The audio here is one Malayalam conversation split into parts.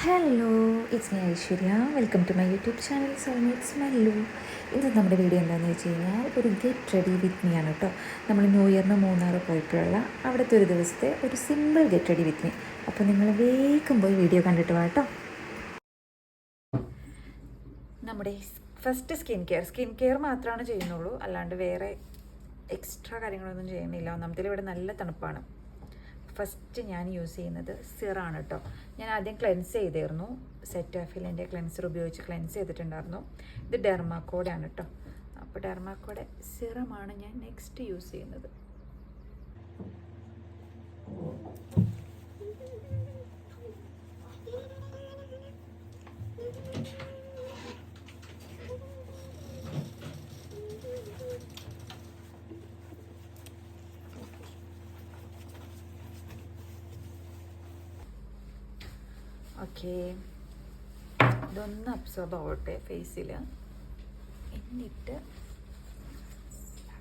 Hello it's me Aishwarya welcome to my YouTube channel so it's Mallu ഇന്ന് നമ്മുടെ വീഡിയോ എന്താണെന്ന് വെച്ച് കഴിഞ്ഞാൽ ഒരു ഗെറ്റ് റെഡി വിത്ത് മീ ആണ് കേട്ടോ നമ്മൾ ന്യൂ ഇയറിന് മൂന്നാർ പോയിട്ടുള്ള അവിടുത്തെ ഒരു ദിവസത്തെ ഒരു simple get ready with me അപ്പോൾ നിങ്ങൾ വേഗം പോയി വീഡിയോ കണ്ടിട്ട് വാ കേട്ടോ നമ്മുടെ first skin care skin care മാത്രമാണ് ചെയ്യുന്നുള്ളൂ. അല്ലാണ്ട് വേറെ എക്സ്ട്രാ കാര്യങ്ങളൊന്നും ചെയ്യുന്നില്ല. ഒന്നാമത്തിൽ ഇവിടെ നല്ല തണുപ്പാണ്. ഫസ്റ്റ് ഞാൻ യൂസ് ചെയ്യുന്നത് സിറാണ് കേട്ടോ ഞാൻ ആദ്യം ക്ലെൻസ് ചെയ്തിരുന്നു. സെറ്റാഫിലിന്റെ ക്ലെൻസർ ഉപയോഗിച്ച് ക്ലെൻസ് ചെയ്തിട്ടുണ്ടായിരുന്നു. ഇത് ഡെർമാക്കോഡാണ് കേട്ടോ അപ്പോൾ ഡെർമാക്കോടെ സിറമാണ് ഞാൻ നെക്സ്റ്റ് യൂസ് ചെയ്യുന്നത്. ഓക്കെ. ഇതൊന്ന് അബ്സോർബ് ആവട്ടെ ഫേസിൽ എന്നിട്ട്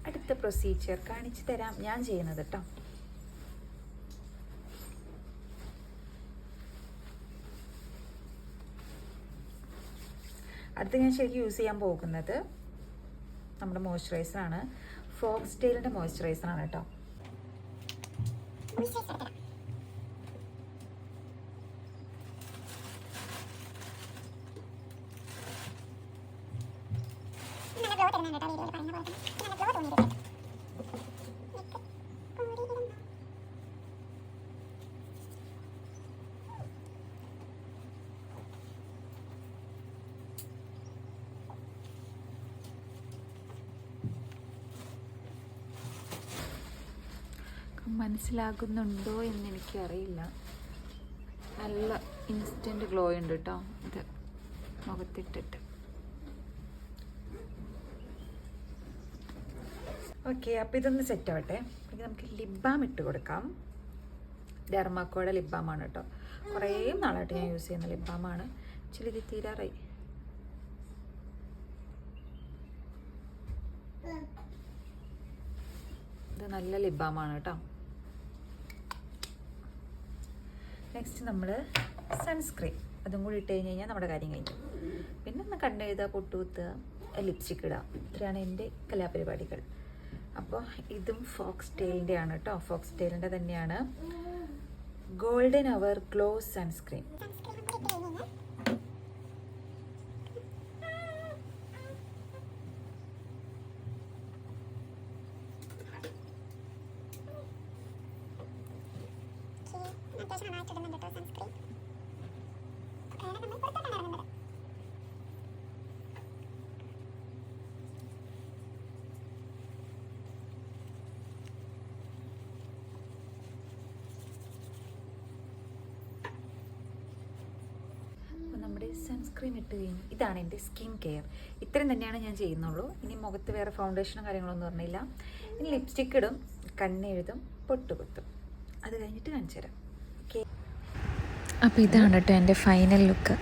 അടുത്ത പ്രൊസീജിയർ കാണിച്ചു തരാം. ഞാൻ ചെയ്യുന്നത് കേട്ടോ അടുത്ത് ഞാൻ ശരിക്കും യൂസ് ചെയ്യാൻ പോകുന്നത് നമ്മുടെ മോയ്സ്ചറൈസറാണ് ഫോക്സ് ടെയിലിന്റെ മോയ്സ്ചറൈസറാണ് കേട്ടോ മനസ്സിലാകുന്നുണ്ടോ എന്ന് എനിക്കറിയില്ല നല്ല ഇൻസ്റ്റന്റ് ഗ്ലോ ഉണ്ട് കേട്ടോ ഇത് മുഖത്തിട്ടിട്ട്. ഓക്കെ അപ്പോൾ ഇതൊന്ന് സെറ്റ് ആവട്ടെ. പിന്നെ നമുക്ക് ലിബാം ഇട്ട് കൊടുക്കാം. ഡെർമാക്കോയുടെ ലിബാമാണ് കേട്ടോ. കുറേ നാളായിട്ട് ഞാൻ യൂസ് ചെയ്യുന്ന ലിബാമാണ്. ആക്ച്വലി ഇത് തീരാറായി. ഇത് നല്ല ലിബാമാണ് കേട്ടോ. നെക്സ്റ്റ് നമ്മൾ സൺസ്ക്രീൻ അതും കൂടി ഇട്ട് കഴിഞ്ഞ് കഴിഞ്ഞാൽ നമ്മുടെ കാര്യം കഴിഞ്ഞു. പിന്നെ ഒന്ന് കണ്ണെഴുതുക പൊട്ടുകുത്തുക ലിപ്സ്റ്റിക് ഇടുക ഇത്രയാണ് എന്റെ കലാപരിപാടികൾ. അപ്പോൾ ഇതും ഫോക്സ് ടെയിലിന്റെ ആണ് കേട്ടോ ഫോക്സ് ടെയിലിന്റെ തന്നെയാണ്. Golden hour glow sunscreen. അത്യാവശ്യം നന്നായിട്ട് ഇടുന്നുണ്ട് കേട്ടോ സൺസ്ക്രീൻ കാരണം നമ്മൾ പുറത്തോട്ടാണ് ഇറങ്ങുന്നത് അപ്പോൾ നമ്മുടെ സൺസ്ക്രീൻ ഇട്ട് കഴിഞ്ഞു ഇതാണ് എന്റെ സ്കിൻ കെയർ ഇത്രയും തന്നെയാണ് ഞാൻ ചെയ്യുന്നുള്ളൂ. ഇനി മുഖത്ത് വേറെ ഫൗണ്ടേഷനും കാര്യങ്ങളൊന്നും പറഞ്ഞില്ല ഇനി ലിപ്സ്റ്റിക് ഇടും കണ്ണെഴുതും പൊട്ടുകുത്തും അത് കഴിഞ്ഞിട്ട് കാണിച്ചു തരാം ഓക്കെ അപ്പോൾ ഇതാണ് കേട്ടോ എന്റെ ഫൈനൽ ലുക്ക്